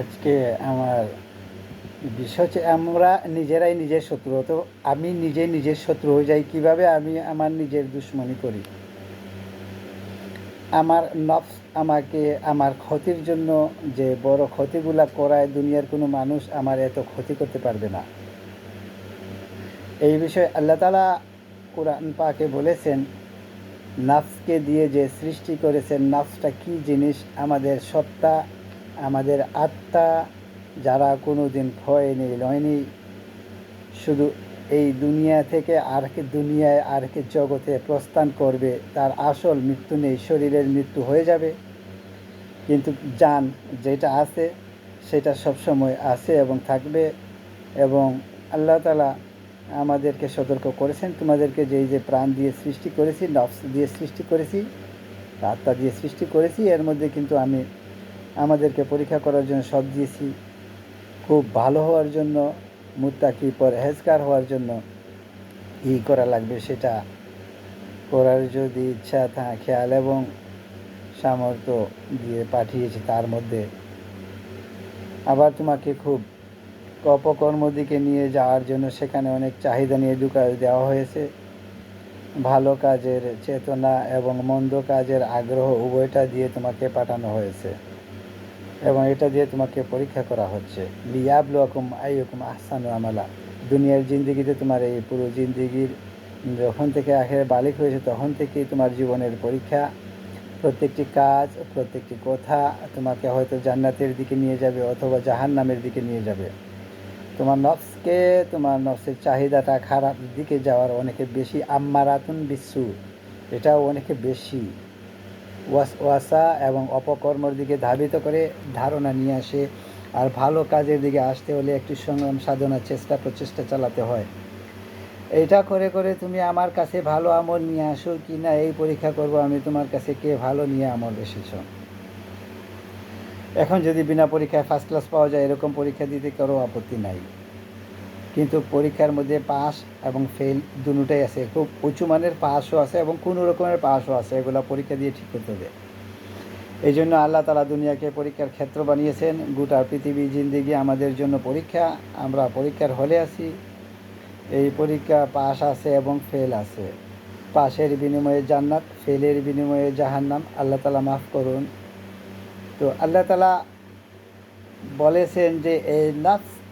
আজকে আমার বিষয় হচ্ছে আমরা নিজেরাই নিজের শত্রু তো আমি নিজে নিজের শত্রু হয়ে যাই, কীভাবে আমি আমার নিজের দুশ্মনী করি? আমার নফস আমাকে, আমার ক্ষতির জন্য যে বড় ক্ষতিগুলা করায় দুনিয়ার কোনো মানুষ আমার এত ক্ষতি করতে পারবে না। এই বিষয়ে আল্লাহ তালা কোরআন পাকে বলেছেন, নাফসকে দিয়ে যে সৃষ্টি করেছেন, নাফসটা কি জিনিস? আমাদের সত্তা আমাদের আত্মা যারা কোনো দিন ক্ষয়নি লয়নি শুধু এই দুনিয়া থেকে আর কি দুনিয়ায় আর কি জগতে প্রস্থান করবে, তার আসল মৃত্যু নেই, শরীরের মৃত্যু হয়ে যাবে। কিন্তু জান যেটা আছে, সেটা সবসময় আছে এবং থাকবে এবং আল্লাহ তালা আমাদেরকে সতর্ক করেছেন। তোমাদেরকে যেই যে প্রাণ দিয়ে সৃষ্টি করেছি, নফস দিয়ে সৃষ্টি করেছি, আত্মা দিয়ে সৃষ্টি করেছি, এর মধ্যে কিন্তু আমি আমাদেরকে পরীক্ষা করার জন্য সব দিয়েছি। খুব ভালো হওয়ার জন্য, মুত্তাকি পরহেজগার হওয়ার জন্য ই করা লাগবে সেটা করার যদি ইচ্ছা থা খেয়াল এবং সামর্থ্য দিয়ে পাঠিয়েছি তার মধ্যে। আবার তোমাকে খুব অপকর্ম দিকে নিয়ে যাওয়ার জন্য সেখানে অনেক চাহিদা নিয়ে ঢুকা দেওয়া হয়েছে। ভালো কাজের চেতনা এবং মন্দ কাজের আগ্রহ উভয়টা দিয়ে তোমাকে পাঠানো হয়েছে। এবং এটা দিয়ে তোমাকে পরীক্ষা করা হচ্ছে। লিয়াবল রকম আই রকম আহসানু আমালা। দুনিয়ার জিন্দিগিতে তোমার এই পুরো জিন্দিগির যখন থেকে আখের বালিক হয়েছে, তখন থেকেই তোমার জীবনের পরীক্ষা। প্রত্যেকটি কাজ, প্রত্যেকটি কথা তোমাকে হয়তো জান্নাতের দিকে নিয়ে যাবে অথবা জাহান নামের দিকে নিয়ে যাবে। তোমার নফসকে, তোমার নফসের চাহিদাটা খারাপ দিকে যাওয়ার অনেকে বেশি আম্মারাতুন বিশ্ব এটাও অনেকে বেশি। ওয়াস এবং অপকর্মর দিকে ধাবিত করে ধারণা নিয়ে আসে আর ভালো কাজের দিকে আসতে হলে একটি সংগ্রাম সাধনার চেষ্টা, প্রচেষ্টা চালাতে হয়। এটা করে করে তুমি আমার কাছে ভালো আমল নিয়ে আসো কি না এই পরীক্ষা করব আমি তোমার কাছে কে ভালো নিয়ে আমল এসেছ। এখন যদি বিনা পরীক্ষায় ফার্স্ট ক্লাস পাওয়া যায়, এরকম পরীক্ষা দিতে কারও আপত্তি নাই। কিন্তু পরীক্ষার মধ্যে পাস এবং ফেল দুটাই আছে। খুব উঁচু মানের পাসও আছে এবং কোনো রকমের পাসও আছে। এগুলো পরীক্ষা দিয়ে ঠিক করতে হবে। এই জন্য আল্লাহ তালা দুনিয়াকে পরীক্ষার ক্ষেত্র বানিয়েছেন। গোটা পৃথিবী জিন্দিগি আমাদের জন্য পরীক্ষা। আমরা পরীক্ষার হলে আছি। এই পরীক্ষা পাস আছে এবং ফেল আছে। পাশের বিনিময়ে জান্নাত ফেলের বিনিময়ে জাহান্নাম। আল্লাহ তালা মাফ করুন। তো আল্লাহ তালা বলেছেন যে এই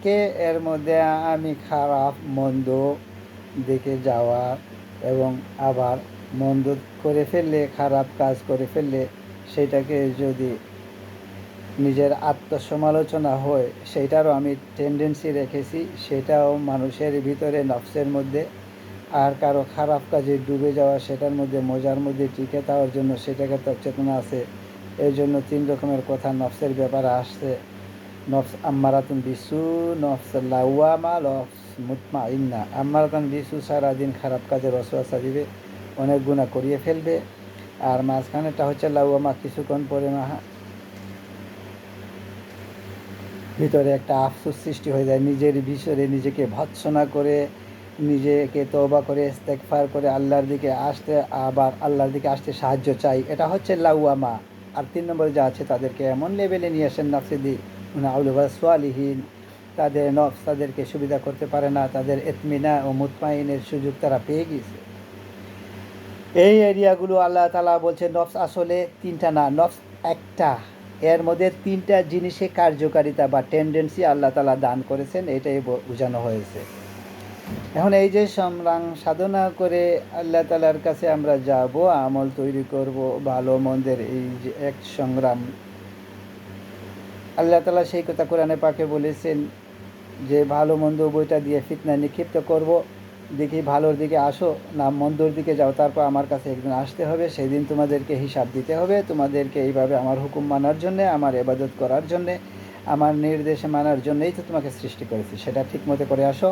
নাফসকে এর মধ্যে আমি খারাপ, মন্দ দিকে যাওয়া এবং আবার মন্দ করে ফেললে, খারাপ কাজ করে ফেললে সেটাকে যদি নিজের আত্মসমালোচনা হয়, সেটারও আমি টেন্ডেন্সি রেখেছি, সেটাও মানুষের ভিতরে নফসের মধ্যে। আর কারও খারাপ কাজে ডুবে যাওয়া, সেটার মধ্যে মজার মধ্যে টিকে থাকার জন্য সেটাকে তার চেতনা আছে। এর জন্য তিন রকমের কথা নফসের ব্যাপারে আসছে। নফস আম্মারাতুন বিসু নফস লাউয়ামা নফস মুতমা ইন্না আম্মারাতুন বিসু সারাদিন খারাপ কাজে রসওয়াসা দিবে অনেক গুণা করিয়ে ফেলবে আর মাঝখানেটা হচ্ছে লাউয়ামা কিছুক্ষণ পরে মা ভিতরে একটা আফসোস সৃষ্টি হয়ে যায় নিজের বিষয়ে নিজেকে ভৎসনা করে নিজেকে তবা করে ইস্তেকফার করে আল্লাহর দিকে আসতে আবার আল্লাহর দিকে আসতে সাহায্য চাই এটা হচ্ছে লাউয়ামা আর তিন নম্বরে যা আছে তাদেরকে এমন লেভেলে নিয়ে আসেন নফসিদি আউলুবা সোয়ালিহীন তাদের নফস তাদেরকে সুবিধা করতে পারে না, তাদের এতমিনা ও মুতমাইনের সুযোগ তারা পেয়ে গিয়েছে এই এরিয়াগুলো আল্লাহ তালা বলছে, নফস আসলে তিনটা না, নফস একটা। এর মধ্যে তিনটা জিনিসে কার্যকারিতা বা টেন্ডেন্সি আল্লাহ তালা দান করেছেন, এটাই বোঝানো হয়েছে। এখন এই যে সংগ্রাম সাধনা করে আল্লাহ তালার কাছে আমরা যাব, আমল তৈরি করব, ভালো মন্দের এই যে এক সংগ্রাম আল্লাহ তালা সেই কথা কোরআনে পাকে বলেছেন যে, ভালো মন্দ বইটা দিয়ে ফিতনা নিক্ষিপ্ত করব। দেখি ভালোর দিকে আসো না মন্দর দিকে যাও। তারপর আমার কাছে একদিন আসতে হবে। সেই দিন তোমাদেরকে হিসাব দিতে হবে। তোমাদেরকে এইভাবে আমার হুকুম মানার জন্যে, আমার এবাদত করার জন্যে, আমার নির্দেশে মানার জন্যই তো তোমাকে সৃষ্টি করেছি। সেটা ঠিক মতো করে আসো।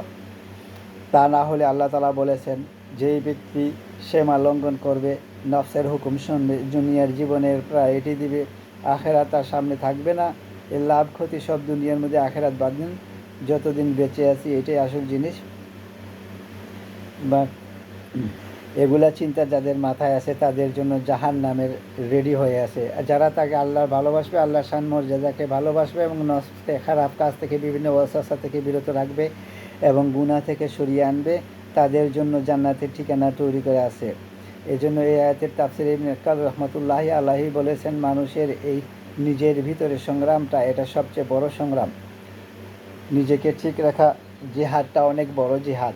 তা না হলে আল্লাহ তালা বলেছেন, যেই ব্যক্তি সীমা লঙ্ঘন করবে, নফসের হুকুম শুনবে, দুনিয়ার জীবনের প্রায় এটি দিবে আখেরা তার সামনে থাকবে না। এর লাভ ক্ষতি সব দুনিয়ার মধ্যে আখেরাত বাদ দিন। যতদিন বেঁচে আছি, এটাই আসল জিনিস। বা, এগুলা চিন্তা যাদের মাথায় আছে, তাদের জন্য জাহান নামের রেডি হয়ে আছে। যারা তাকে আল্লাহ ভালোবাসবে আল্লাহ শান মর্যাদাকে ভালোবাসবে এবং নষ্ট খারাপ কাজ থেকে, বিভিন্ন ওয়াসা থেকে বিরত রাখবে এবং গুনাহ থেকে সরিয়ে আনবে, তাদের জন্য জান্নাতের ঠিকানা তৈরি করে আছে। এই জন্য এই আয়াতের তাফসির ইবনে কাল রহমতুল্লাহি আল্লাহি বলেছেন, মানুষের এই নিজের ভিতরে সংগ্রামটা, এটা সবচেয়ে বড় সংগ্রাম। নিজেকে ঠিক রাখা, জিহাদটা অনেক বড় জিহাদ।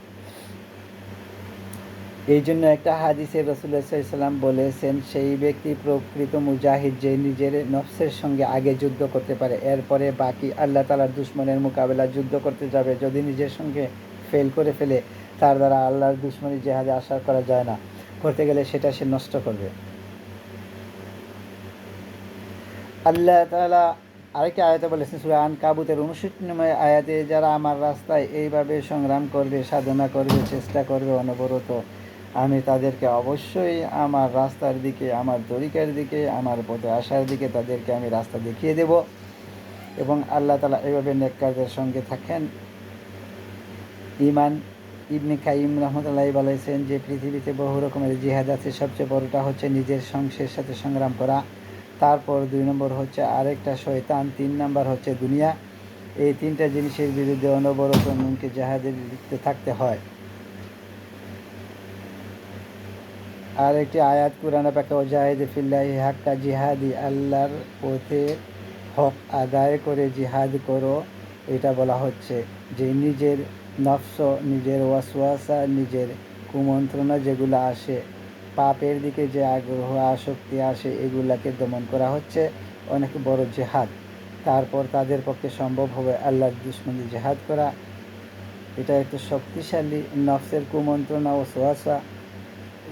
এই জন্য একটা হাদিসে রসুল্লাহ সাল্লাম বলেছেন, সেই ব্যক্তি প্রকৃত মুজাহিদ যে নিজের নফসের সঙ্গে আগে যুদ্ধ করতে পারে, এরপরে বাকি আল্লাহ তালার দুশ্মনের মোকাবেলা যুদ্ধ করতে যাবে। যদি নিজের সঙ্গে ফেল করে ফেলে, তার দ্বারা আল্লাহর দুশ্মনী জেহাদে আশা করা যায় না। করতে গেলে সেটা সে নষ্ট করবে। আল্লাহ তালা আরেকটি আয়াতে বলেছেন, সুরা আন কাবুতের উনষট্টিময় আয়াতে, যারা আমার রাস্তায় এইভাবে সংগ্রাম করবে, সাধনা করবে, চেষ্টা করবে অনবরত, আমি তাদেরকে অবশ্যই আমার রাস্তার দিকে, আমার তরিকার দিকে, আমার পথে আসার দিকে তাদেরকে আমি রাস্তা দেখিয়ে দেব। এবং আল্লাহ তালা এইভাবে নেককারদের সঙ্গে থাকেন। ইমান ইবনে কাইম রহমতুল্লাহ বলেছেন যে পৃথিবীতে বহু রকমের জিহাদ আছে, সবচেয়ে বড়টা হচ্ছে নিজের সংসের সাথে সংগ্রাম করা। তারপর দুই নম্বর হচ্ছে আরেকটা শয়তান, তিন নম্বর হচ্ছে দুনিয়া। এই তিনটা জিনিসের বিরুদ্ধে অনবরত নুনকে জাহাদের লিখতে থাকতে হয়। আর একটি আয়াত কুরানা পাকে ওজাহিদ ফিল্লাহি হাক্কা জিহাদি আল্লাহর পথে হক আদায় করে জিহাদ করো। এটা বলা হচ্ছে যে নিজের নফস, নিজের ওয়াসওয়াসা, নিজের কুমন্ত্রণা যেগুলো আসে পাপের দিকে যে আগ্রহ, আসক্তি আসে, এগুলাকে দমন করা হচ্ছে অনেক বড় জেহাদ। তারপর তাদের পক্ষে সম্ভব হবে আল্লাহর দুশ্মনী জেহাদ করা। এটা একটু শক্তিশালী নফসের কুমন্ত্রণা ও সোয়াসা।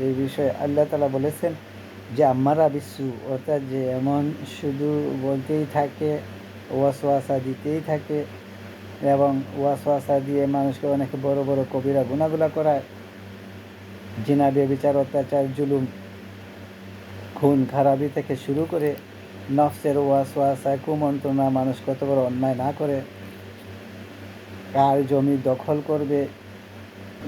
এই বিষয়ে আল্লাহ তালা বলেছেন যে, আমারা বিশ্বু অর্থাৎ যে এমন শুধু বলতেই থাকে, ওয়াসওয়াসা দিতেই থাকে এবং ওয়াসওয়াসা দিয়ে মানুষকে অনেক বড় বড় কবিরা গুণাগুলা করায়। জিনা, বেবিচার, অত্যাচার, জুলুম, খুন, খারাপি থেকে শুরু করে নফসের ওয়াসওয়াসায় কুমন্ত্রণা, মানুষ কত বড় অন্যায় না করে, কার জমি দখল করবে,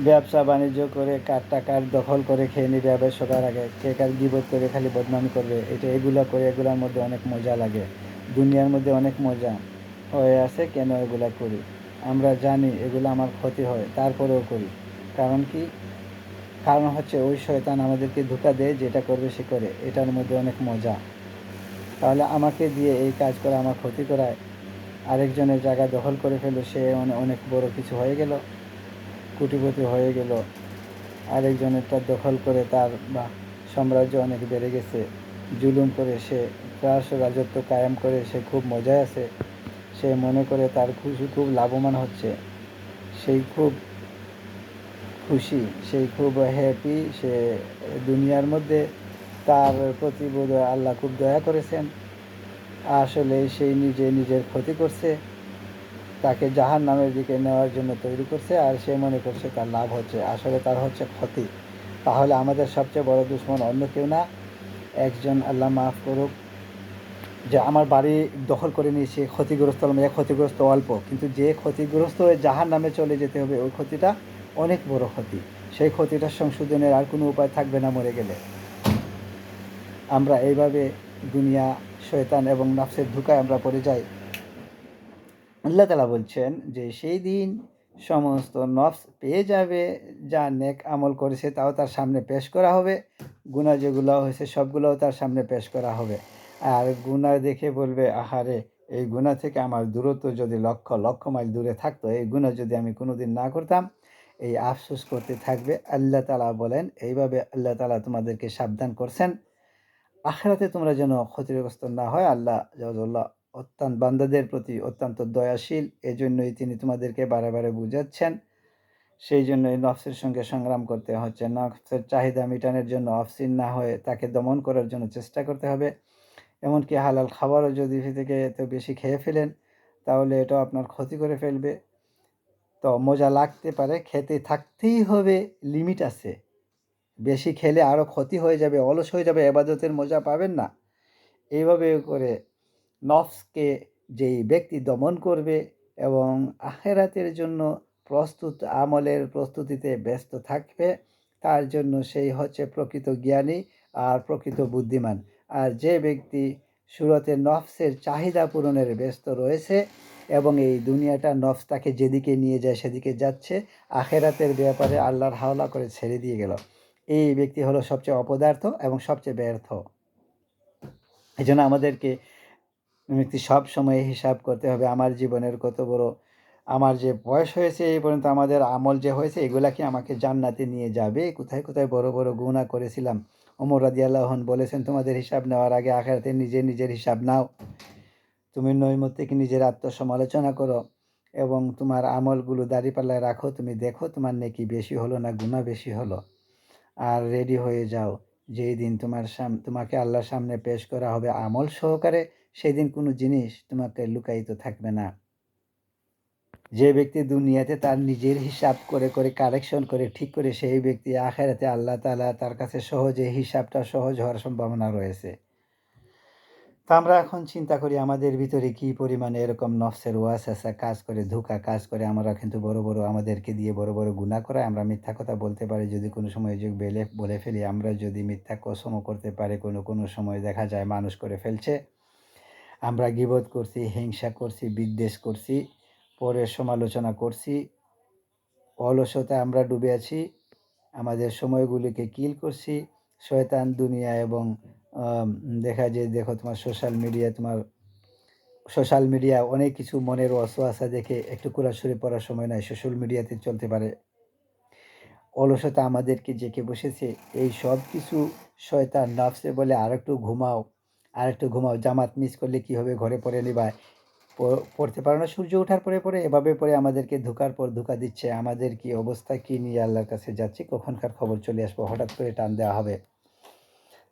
ব্যবসা, বাণিজ্য করে, কার টাকার দখল করে খেয়ে নিবে, আবার সবার আগে কে কার গিবত করে খালি বদনামি করবে, এটা এগুলো করে, এগুলোর মধ্যে অনেক মজা লাগে, দুনিয়ার মধ্যে অনেক মজা, হয়ে আছে কেন এগুলা করি? আমরা জানি এগুলো আমার ক্ষতি হয়, তারপরেও করি, কারণ কি? কারণ হচ্ছে ওই শয়তান আমাদেরকে ধোকা দেয়, যেটা করবে সে করে। এটার মধ্যে অনেক মজা। তাহলে আমাকে দিয়ে এই কাজ করে, আমার ক্ষতি করায়, আরেকজনের জায়গা দখল করে ফেলো সে অনেক বড় কিছু হয়ে গেল, কুটিপতি হয়ে গেল, আরেকজনেরটা দখল করে তার বা সাম্রাজ্য অনেক বেড়ে গেছে, জুলুম করে সে ত্রাস রাজত্ব কায়েম করে সে খুব মজায় আছে, সে মনে করে তার খুশি খুব লাভবান হচ্ছে, সেই খুব খুশি সেই খুব হ্যাপি সে দুনিয়ার মধ্যে তার প্রতি বোধ আল্লাহ খুব দয়া করেছেন। আসলে সেই নিজে নিজের ক্ষতি করছে, তাকে জাহান নামের দিকে নেওয়ার জন্য তৈরি করছে, আর সে মনে করছে তার লাভ হচ্ছে, আসলে তার হচ্ছে ক্ষতি। তাহলে আমাদের সবচেয়ে বড় দুশ্মন অন্য কেউ না, একজন আল্লাহ মাফ করুক। যে আমার বাড়ি দখল করে নিয়েছে, ক্ষতিগ্রস্ত হলাম ক্ষতিগ্রস্ত অল্প, কিন্তু যে ক্ষতিগ্রস্ত হয়ে জাহান নামে চলে যেতে হবে, ওই ক্ষতিটা অনেক বড় ক্ষতি। সেই ক্ষতিটার সংশোধনের আর কোনো উপায় থাকবে না মরে গেলে। আমরা এইভাবে দুনিয়া, শয়তান এবং নাফসের ধুকায় আমরা পড়ে যাই। আল্লাহ তালা বলছেন যে, সেই দিন সমস্ত নফস পেয়ে যাবে, যা নেক আমল করেছে তাও তার সামনে পেশ করা হবে। গুণা যেগুলো হয়েছে সবগুলোও তার সামনে পেশ করা হবে। আর গুণা দেখে বলবে, আহারে, এই গুণা থেকে আমার দূরত্ব যদি লক্ষ লক্ষ মাইল দূরে থাকতো, এই গুণা যদি আমি কোনোদিন না করতাম এই আফসোস করতে থাকবে। আল্লাহ তালা বলেন, এইভাবে আল্লাহ তালা তোমাদেরকে সাবধান করছেন। আখেরাতে তোমরা যেন ক্ষতিগ্রস্ত না হয়, আল্লাহ জাল্লাহ অত্যন্ত বান্দাদের প্রতি অত্যন্ত দয়াশীল। এজন্যই তিনি তোমাদেরকে বারে বারে বুঝাচ্ছেন। সেই জন্য এই নফসের সঙ্গে সংগ্রাম করতে হচ্ছে। নফসের চাহিদা মিটানোর জন্য অফসিন না হয়ে তাকে দমন করার জন্য চেষ্টা করতে হবে। এমনকি হালাল খাবারও যদি থেকে এত বেশি খেয়ে ফেলেন, তাহলে এটাও আপনার ক্ষতি করে ফেলবে। তো মজা লাগতে পারে, খেতে থাকতেই হবে লিমিট আছে। বেশি খেলে আরও ক্ষতি হয়ে যাবে, অলস হয়ে যাবে, এবাদতের মজা পাবেন না। এইভাবে করে নফসকে যেই ব্যক্তি দমন করবে এবং আখেরাতের জন্য প্রস্তুত, আমলের প্রস্তুতিতে ব্যস্ত থাকবে, তার জন্য সেই হচ্ছে প্রকৃত জ্ঞানী আর প্রকৃত বুদ্ধিমান। আর যে ব্যক্তি সুরতে নফসের চাহিদা পূরণের ব্যস্ত রয়েছে এবং এই দুনিয়াটা নফস তাকে যেদিকে নিয়ে যায় সেদিকে যাচ্ছে। আখেরাতের ব্যাপারে আল্লাহর হাওলা করে ছেড়ে দিয়ে গেল। এই ব্যক্তি হলো সবচেয়ে অপদার্থ এবং সবচেয়ে ব্যর্থ। এই জন্য আমাদেরকে ব্যক্তি সব সময় হিসাব করতে হবে, আমার জীবনের কত বড়, আমার যে বয়স হয়েছে এই পর্যন্ত আমাদের আমল যে হয়েছে এগুলা কি আমাকে জান্নাতে নিয়ে যাবে? কোথায় কোথায় বড় বড় গুণা করেছিলাম? ওমর আল্লাহন বলেছেন, তোমাদের হিসাব নেওয়ার আগে আখেরাতে নিজে নিজের হিসাব নাও। তুমি নৈমত্তিক নিজের আত্মসমালোচনা করো এবং তোমার আমলগুলো দাঁড়িপাল্লায় রাখো। তুমি দেখো তোমার নেকি বেশি হলো না গুণা বেশি হলো। আর রেডি হয়ে যাও। যেই দিন তোমার সাম, তোমাকে আল্লাহর সামনে পেশ করা হবে আমল সহকারে সেই দিন কোনো জিনিস তোমাকে লুকায়িত থাকবে না। যে ব্যক্তি দুনিয়াতে তার নিজের হিসাব করে করে কারেকশন করে, ঠিক করে, সেই ব্যক্তি আখেরাতে আল্লাহ তালা তার কাছে সহজে হিসাবটা সহজ হওয়ার সম্ভাবনা রয়েছে। তা আমরা এখন চিন্তা করি আমাদের ভিতরে কি পরিমাণে এরকম নফসের ওয়াসাসা কাজ করে, ধোকা কাজ করে, আমরা কিন্তু বড় বড় আমাদেরকে দিয়ে বড় বড় গুণা করায়। আমরা মিথ্যা কথা বলতে পারি, যদি কোনো সময় যোগ বেলে, বলে ফেলি, আমরা যদি মিথ্যা কসমও করতে পারি, কোনো কোনো সময় দেখা যায় মানুষ করে ফেলছে। আমরা গিবোধ করছি, হিংসা করছি, বিদ্বেষ করছি পরে সমালোচনা করছি অলসতা আমরা ডুবে আছি, আমাদের সময়গুলিকে কিল করছি, শয়তান দুনিয়া এবং দেখা যায়, দেখো তোমার সোশ্যাল মিডিয়া তোমার সোশ্যাল মিডিয়া অনেক কিছু মনের অসোয়াশা দেখে একটু কুরাশুরে পড়ার সময় নয় সোশ্যাল মিডিয়াতে চলতে পারে। অলসতা আমাদেরকে জেঁকে বসেছে, এই সব কিছু শয়তান নাফসে বলে আর একটু ঘুমাও আর একটু ঘুমাও, জামাত মিস করলে কী হবে, ঘরে পড়ে নিবা। পড়তে পারো না, সূর্য ওঠার পরে পরে এভাবে পরে আমাদেরকে ধোকার পর ধোকা দিচ্ছে, আমাদের কি অবস্থা কি নিয়ে আল্লাহর কাছে যাচ্ছে, কখনকার খবর চলে আসব, হঠাৎ করে টান দেওয়া হবে।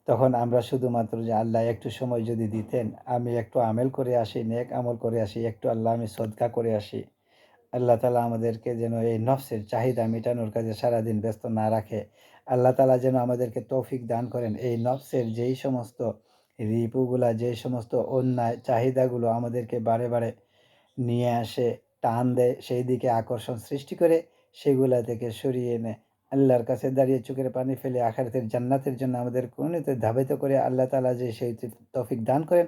তখন আমরা শুধুমাত্র যে, আল্লাহ, একটু সময় যদি দিতেন, আমি একটু আমেল করে আসি, নেক আমল করে আসি, একটু আল্লাহ, আমি সদকা করে আসি। আল্লাহ তালা আমাদেরকে যেন এই নফসের চাহিদা মেটানোর কাজে সারাদিন ব্যস্ত না রাখে। আল্লাহ তালা যেন আমাদেরকে তৌফিক দান করেন। এই নফসের যেই সমস্ত রিপুগুলা যে সমস্ত অন্যায় চাহিদাগুলো আমাদেরকে বারে বারে নিয়ে আসে, টান দেয়, সেই দিকে আকর্ষণ সৃষ্টি করে, সেগুলা থেকে সরিয়ে এনে আল্লাহর কাছে দাঁড়িয়ে চোখের পানি ফেলে আখারাতের জান্নাতের জন্য আমাদের কোনিতে ধাবিত করে আল্লাহ তালা যে সেই তফিক দান করেন